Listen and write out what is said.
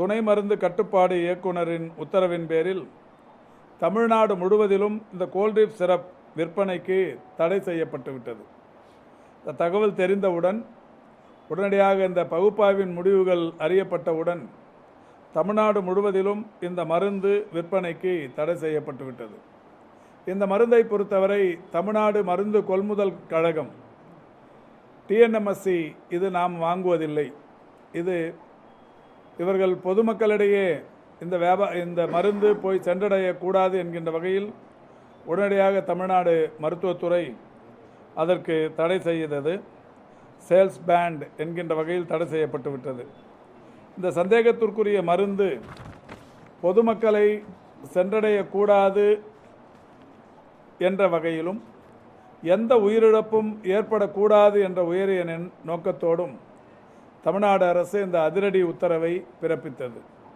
துணை மருந்து கட்டுப்பாடு இயக்குனரின் உத்தரவின் பேரில் தமிழ்நாடு முழுவதிலும் இந்த கோல்ட்ரீப் சிரப் விற்பனைக்கு தடை செய்யப்பட்டுவிட்டது. இந்த தகவல் தெரிந்தவுடன் உடனடியாக இந்த பகுப்பாய்வின் முடிவுகள் அறியப்பட்டவுடன் தமிழ்நாடு முழுவதிலும் இந்த மருந்து விற்பனைக்கு தடை செய்யப்பட்டுவிட்டது. இந்த மருந்தை பொறுத்தவரை தமிழ்நாடு மருந்து கொள்முதல் கழகம் டிஎன்எம்எஸ்சி இது நாம் வாங்குவதில்லை. இது இவர்கள் பொதுமக்களிடையே இந்த வியாபா இந்த மருந்து போய் சென்றடையக்கூடாது என்கின்ற வகையில் உடனடியாக தமிழ்நாடு மருத்துவத்துறை அதற்கு தடை செய்தது. சேல்ஸ் பேண்ட் என்கின்ற வகையில் தடை செய்யப்பட்டு விட்டது. இந்த சந்தேகத்திற்குரிய மருந்து பொதுமக்களை சென்றடையக்கூடாது என்ற வகையிலும் எந்த உயிரிழப்பும் ஏற்படக்கூடாது என்ற உயரிய நென்- நோக்கத்தோடும் தமிழ்நாடு அரசு இந்த அதிரடி உத்தரவை பிறப்பித்தது.